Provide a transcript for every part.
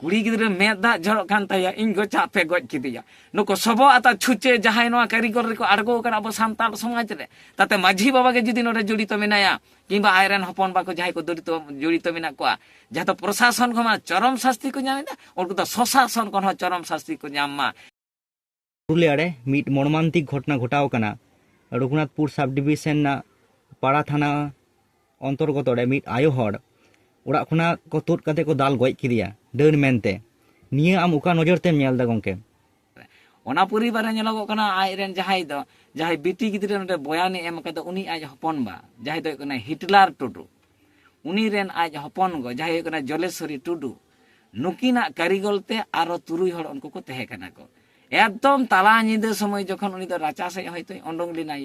ᱠᱩᱲᱤ ᱜᱤᱫᱽᱨᱟᱹ ᱢᱮᱫ ᱫᱟᱜ ᱡᱚᱨᱚᱜ ᱠᱟᱱ ᱛᱟᱭᱟ ᱤᱧ ᱜᱚ ᱪᱟᱯᱮ ᱜᱚᱡ ᱠᱮᱫᱮᱭᱟ ᱱᱩᱠᱩ ᱥᱚᱵᱚ ᱟᱛᱟ ᱪᱷᱩᱪᱮ ᱡᱟᱦᱟᱸᱭ ᱱᱚᱣᱟ ᱠᱟᱹᱨᱤᱜᱚᱞ ᱨᱮᱠᱚ ᱟᱬᱜᱚ ᱟᱠᱟᱱᱟ ᱟᱵᱚ ᱥᱟᱱᱛᱟᱲ ᱥᱚᱢᱟᱡᱽ ᱨᱮ ᱛᱟᱛᱮ ᱢᱟᱺᱡᱷᱤ ᱵᱟᱵᱟ ᱜᱮ ᱡᱩᱫᱤ ᱱᱚᱰᱮ ᱡᱚᱲᱤᱛᱚ ᱢᱮᱱᱟᱭᱟ কিংবা আইরেন হপন বাকো যাই কো দরিত জড়িত মেনা কোয়া যাতে প্রশাসন কো মা চরম শাস্তি কো জানে না ওর তো স্বশাসন কোন চরম শাস্তি কো জাম মা পুরুলিয়ারে মিট মর্মান্তিক ঘটনা ঘটাও কানা রঘুনাথপুর সাব ডিভিশন না পাড়া থানা অন্তর্গত রে মিট আয়ো হড় ওড়া খুনা কো তুট কাতে কো দাল গজ কিদিয়া deun mente nie am uka nojor tem nyal ona puri re nyelogok kana ai ren jahai do jahai biti gidre note boyani em ka uni aja hopon ba jahai do kana hitler tudu uni ren aja hopon go jahai kana jolesori tudu nukina karigol te aro turui hor onko ko tehe kana ko একদম তালা নিদে সময় যখন উনি তো রাচা সে হয়তো অন্ডংলি নাই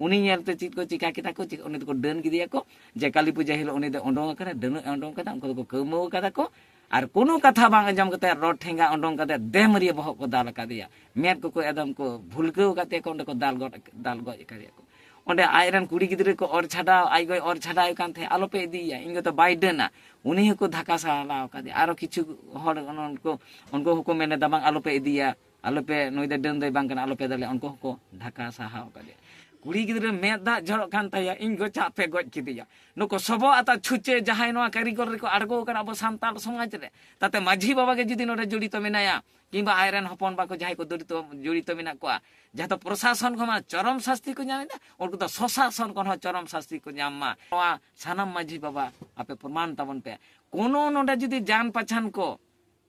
উনি নিয়েতে চিত কো চিকা কি তাকো উনি তো ডেন গিদিয়া কো যে কালী পূজা হলো উনি তো অন্ডং করে ডেন অন্ডং কথা উনি তো কমও কথা কো ᱟᱨ ᱠᱳᱱᱳ ᱠᱟᱛᱷᱟ ᱵᱟᱝ ᱟᱸᱡᱚᱢ ᱠᱟᱛᱮ ᱨᱚᱰ ᱴᱷᱮᱸᱜᱟ ᱚᱰᱚᱝ ᱠᱟᱛᱮ ᱫᱮᱢᱟᱹᱨᱤᱭᱟᱹ ᱵᱚᱦᱚᱜ ᱠᱚ ᱫᱟᱞ ᱟᱠᱟᱫᱮᱭᱟ ᱢᱮᱫ ᱠᱚᱠᱚ ᱮᱠᱫᱚᱢ ᱠᱚ ᱵᱷᱩᱞᱠᱟᱹᱣ ᱠᱟᱛᱮ ᱠᱚ ᱚᱸᱰᱮ ᱠᱚ ᱫᱟᱞ ᱜᱚᱫ ᱫᱟᱞ ᱜᱚᱡ ᱟᱠᱟᱫᱮᱭᱟ ᱠᱚ ᱚᱸᱰᱮ ᱟᱡᱨᱮᱱ ᱠᱩᱲᱤ ᱜᱤᱫᱽᱨᱟᱹ ᱠᱚ ᱚᱨ ᱪᱷᱟᱰᱟᱣ ᱟᱡ ᱜᱚᱭ ᱚᱨ ᱪᱷᱟᱰᱟᱣ ᱠᱟᱱ ᱛᱟᱦᱮᱸᱫ ᱟᱞᱚᱯᱮ ᱤᱫᱤᱭᱮᱭᱟ ᱤᱧ ᱜᱚᱛᱚ ᱵᱟᱭ ᱰᱟᱹᱱᱟ ᱩᱱᱤ ᱦᱚᱸᱠᱚ ᱫᱷᱟᱠᱟ ᱥᱟᱞᱟᱣ ᱠᱟᱫᱮᱭᱟ ᱟᱨᱚ ᱠᱤᱪᱷᱩ ᱦᱚᱲ ᱩᱱᱠᱩ ᱩᱱᱠᱩ ᱦᱚᱸᱠᱚ ᱢᱮᱱᱮᱫᱟ ᱵᱟᱝ ᱟᱞᱚᱯᱮ ᱤᱫᱤᱭᱟ ᱟᱞᱚᱯᱮ ᱱᱩᱭ ᱫᱚ ᱰᱟᱹᱱ ᱫᱚᱭ ᱵᱟᱝ ᱠᱟᱱᱟ ᱟᱞᱚᱯᱮ ᱫᱟᱞᱮᱭᱟ ᱩᱱᱠᱩ ᱦᱚᱸᱠᱚ ᱫᱷᱟᱠᱟ ᱥᱟᱦᱟᱣ ᱠᱟᱫᱮᱭᱟ ᱠᱩᱲᱤ ᱜᱤᱫᱽᱨᱟᱹ ᱢᱮᱫ ᱫᱟᱜ ᱡᱚᱨᱚᱜ ᱠᱟᱱ ᱛᱟᱭᱟ ᱤᱧ ᱜᱚ ᱪᱟᱜ ᱯᱮ ᱜᱚᱡ ᱠᱮᱫᱮᱭᱟ ᱱᱩᱠᱩ ᱥᱚᱵᱚ ᱟᱛᱟ ᱪᱷᱩᱪᱮ ᱡᱟᱦᱟᱸᱭ ᱱᱚᱣᱟ ᱠᱟᱹᱨᱤᱜᱚᱞ ᱨᱮᱠᱚ ᱟᱬᱜᱚ ᱟᱠᱟᱱᱟ ᱟᱵᱚ ᱥᱟᱱᱛᱟᱲ ᱥᱚᱢᱟᱡᱽ ᱨᱮ ᱛᱟᱛᱮ ᱢᱟᱺᱡᱷᱤ ᱵᱟᱵᱟ ᱜᱮ ᱡᱩᱫᱤ ᱱᱚᱰᱮ ᱡᱚᱲᱤᱛᱚ ᱢᱮᱱᱟᱭᱟ ᱠᱤᱝᱵᱟ ᱟᱡᱨᱮᱱ ᱦᱚᱯᱚᱱ ᱵᱟᱠᱚ ᱡᱟᱦᱟᱸᱭ ᱠᱚ ᱡᱚᱲᱤᱛᱚ ᱡᱚᱲᱤᱛᱚ ᱢᱮᱱᱟᱜ ᱠᱚᱣᱟ ᱡᱟᱦᱟᱸ ᱫᱚ ᱯᱨᱚᱥᱟᱥᱚᱱ ᱠᱷᱚᱱ ᱢᱟ ᱪᱚᱨᱚᱢ ᱥᱟᱥᱛᱤ ᱠᱚ ᱧᱟᱢ ᱮᱫᱟ ᱩᱱᱠᱩ ᱫᱚ ᱥᱚᱥᱟᱥᱚᱱ ᱠᱷᱚᱱ ᱦᱚᱸ ᱪᱚᱨᱚᱢ ᱥᱟᱥᱛᱤ ᱠᱚ ᱧᱟᱢ ᱢᱟ ᱱᱚᱣᱟ ᱥᱟᱱᱟᱢ ᱢᱟᱺᱡᱷᱤ ᱵᱟᱵᱟ ᱟᱯᱮ ᱯᱨᱚᱢᱟᱱ ᱛᱟᱵᱚᱱ ᱯᱮ ᱠᱳᱱᱳ ᱱᱚᱰᱮ ᱡᱩᱫᱤ ᱡᱟᱱ ᱯᱟᱪᱷᱟᱱ ᱠᱚ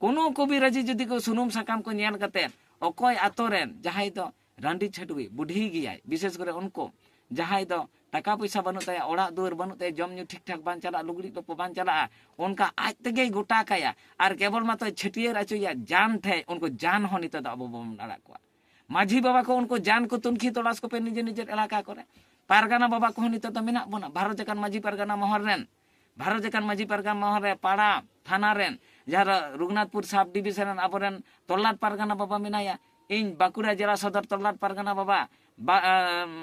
ᱠᱳᱱᱳ ᱠᱚᱵᱤᱨᱟᱡᱤ ᱡᱩᱫᱤ ᱠᱚ ᱥᱩᱱᱩᱢ ᱥᱟᱠᱟᱢ ᱠᱚ ᱧᱮᱞ ᱠᱟᱛᱮᱫ ᱚᱠᱚᱭ ᱟᱛᱳ ᱨᱮᱱ ᱡᱟᱦᱟᱸᱭ ᱫᱚ ᱨᱟᱺᱰᱤ ᱪᱷᱟᱹᱰᱣᱤ ᱵᱩᱰᱷᱤ ᱜᱮᱭᱟᱭ ᱵᱤᱥᱮᱥ ᱠᱚᱨᱮ ᱩᱱᱠᱩ ᱡᱟᱦᱟᱸᱭ ᱫᱚ ᱴᱟᱠᱟ ᱯᱚᱭᱥᱟ ᱵᱟᱹᱱᱩᱜ ᱛᱟᱭᱟ ᱚᱲᱟᱜ ᱫᱩᱣᱟᱹᱨ ᱵᱟᱹᱱᱩᱜ ᱛᱟᱭᱟ ᱡᱚᱢ ᱧᱩ ᱴᱷᱤᱠ ᱴᱷᱟᱠ ᱵᱟᱝ ᱪᱟᱞᱟᱜᱼᱟ ᱞᱩᱜᱽᱲᱤᱡ ᱞᱟᱯᱚ ᱵᱟᱝ ᱪᱟᱞᱟᱜᱼᱟ ᱚᱱᱠᱟ ᱟᱡ ᱛᱮᱜᱮᱭ ᱜᱚᱴᱟ ᱠᱟᱭᱟ ᱟᱨ ᱠᱮᱵᱚᱞ ᱢᱟᱛᱚᱭ ᱪᱷᱟᱹᱴᱭᱟᱹᱨ ᱟᱪᱚᱭᱟ ᱡᱟᱱ ᱴᱷᱮᱡ ᱩᱱᱠᱩ ᱡᱟᱱ ᱦᱚᱸ ᱱᱤᱛᱚᱜ ᱫᱚ ᱟᱵᱚ ᱵᱚᱱ ᱟᱲᱟᱜ ᱠᱚᱣᱟ মাঝি বাবা কো উনকো জান কো তুনখি তলাশ কো পে নিজে নিজের এলাকা করে পারগানা বাবা কো নিতে তো মেনা বনা ভারত একান মাঝি পারগানা মহর রেন ভারত একান মাঝি পারগানা মহর রে পাড়া থানা রেন যারা রঘুনাথপুর সাব ডিভিশন আবরেন তল্লাট পারগানা বাবা মেনায়া ᱤᱧ ᱵᱟᱸᱠᱩᱲᱟ ᱡᱮᱞᱟ ᱥᱚᱫᱚᱨ ᱛᱚᱞᱞᱟᱴ ᱯᱟᱨᱜᱟᱱᱟ ᱵᱟᱵᱟ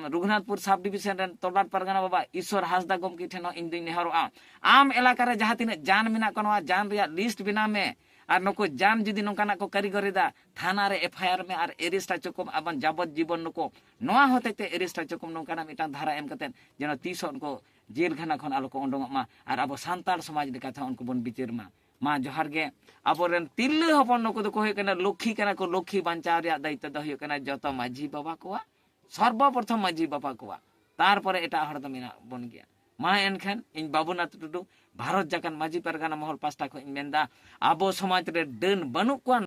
ᱨᱚᱜᱷᱩᱱᱟᱛᱷᱯᱩᱨ ᱥᱟᱵ ᱰᱤᱵᱷᱤᱥᱚᱱ ᱨᱮᱱ ᱛᱚᱞᱞᱟᱴ ᱯᱟᱨᱜᱟᱱᱟ ᱵᱟᱵᱟ ᱤᱥᱥᱚᱨ ᱦᱟᱸᱥᱫᱟ ᱜᱚᱢᱠᱮ ᱴᱷᱮᱱ ᱦᱚᱸ ᱤᱧ ᱫᱩᱧ ᱱᱮᱦᱚᱨᱚᱜᱼᱟ ᱟᱢ ᱮᱞᱟᱠᱟᱨᱮ ᱡᱟᱦᱟᱸ ᱛᱤᱱᱟᱹᱜ ᱡᱟᱱ ᱢᱮᱱᱟᱜ ᱠᱚ ᱱᱚᱣᱟ ᱡᱟᱱ ᱨᱮᱭᱟᱜ ᱞᱤᱥᱴ ᱵᱮᱱᱟᱣ ᱢᱮ আর নকো জান যদি নকানা কো কারিগর দা থানা রে এফআইআর মে আর এরিস্টা চকম আবান যাবত জীবন নকো নোয়া হতেতে এরিস্টা চকম নকানা মিটান ধারা এম কাতেন যেন তিসন কো জেলখানা খন আলোক ওন্ডং মা আর আবো সান্তাল সমাজ লেখাথা অনকো বন বিচার মা ᱢᱟ ᱡᱚᱦᱟᱨ ᱜᱮ ᱟᱵᱚᱨᱮᱱ ᱛᱤᱨᱞᱟᱹ ᱦᱚᱯᱚᱱ ᱱᱩᱠᱩ ᱫᱚᱠᱚ ᱦᱩᱭᱩᱜ ᱠᱟᱱᱟ ᱞᱚᱠᱠᱷᱤ ᱠᱟᱱᱟ ᱠᱚ ᱞᱚᱠᱠᱷᱤ ᱵᱟᱧᱪᱟᱣ ᱨᱮᱭᱟᱜ ᱫᱟᱭᱤᱛᱛᱚ ᱫᱚ ᱦᱩᱭᱩᱜ ᱠᱟᱱᱟ ᱡᱚᱛᱚ ᱢᱟᱺᱡᱷᱤ ᱵᱟᱵᱟ ᱠᱚᱣᱟᱜ ᱥᱚᱨᱵᱚᱯᱨᱚᱛᱷᱚᱢ ᱢᱟᱺᱡᱷᱤ ᱵᱟᱵᱟ ᱠᱚᱣᱟᱜ ᱛᱟᱨᱯᱚᱨᱮ ᱮᱴᱟᱜ ᱦᱚᱲ ᱫᱚ ᱢᱮᱱᱟᱜ ᱵᱚᱱ ᱜᱮᱭᱟ ᱢᱟ ᱮᱱᱠᱷᱟᱱ ᱤᱧ ᱵᱟᱵᱩᱱᱟᱛᱷ ᱴᱩᱰᱩ ᱵᱷᱟᱨᱚᱛ ᱡᱟᱠᱟᱱ ᱢᱟᱺᱡᱷᱤ ᱯᱟᱨᱜᱟᱱᱟ ᱢᱚᱦᱚᱞ ᱯᱟᱥᱴᱟ ᱠᱷᱚᱱ ᱤᱧ ᱢᱮᱱᱫᱟ ᱟᱵᱚ ᱥᱚᱢᱟᱡᱽ ᱨᱮ ᱰᱟᱹᱱ ᱵᱟᱹᱱᱩᱜ ᱠᱚᱣᱟ